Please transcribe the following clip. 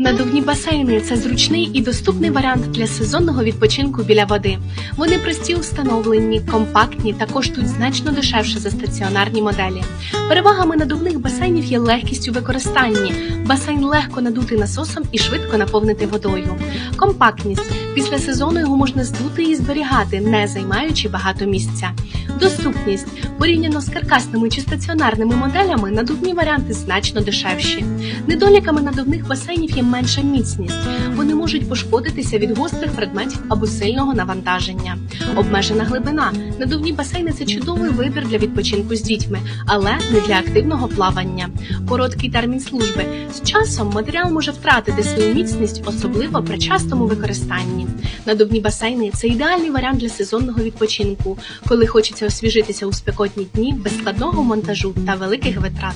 Надувні басейни це зручний і доступний варіант для сезонного відпочинку біля води. Вони прості у встановленні, компактні та коштують значно дешевше за стаціонарні моделі. Перевагами надувних басейнів є легкість у використанні. Басейн легко надути насосом і швидко наповнити водою. Компактність після сезону його можна здути і зберігати, не займаючи багато місця. Доступність порівняно з каркасними чи стаціонарними моделями, надувні варіанти значно дешевші. Недоліками надувних басейнів є менша міцність. Вони можуть пошкодитися від гострих предметів або сильного навантаження. Обмежена глибина. Надувні басейни це чудовий вибір для відпочинку з дітьми, але не для активного плавання. Короткий термін служби. З часом матеріал може втратити свою міцність, особливо при частому використанні. Надувні басейни це ідеальний варіант для сезонного відпочинку, коли хочеться освіжитися у спекотні дні без складного монтажу та великих витрат.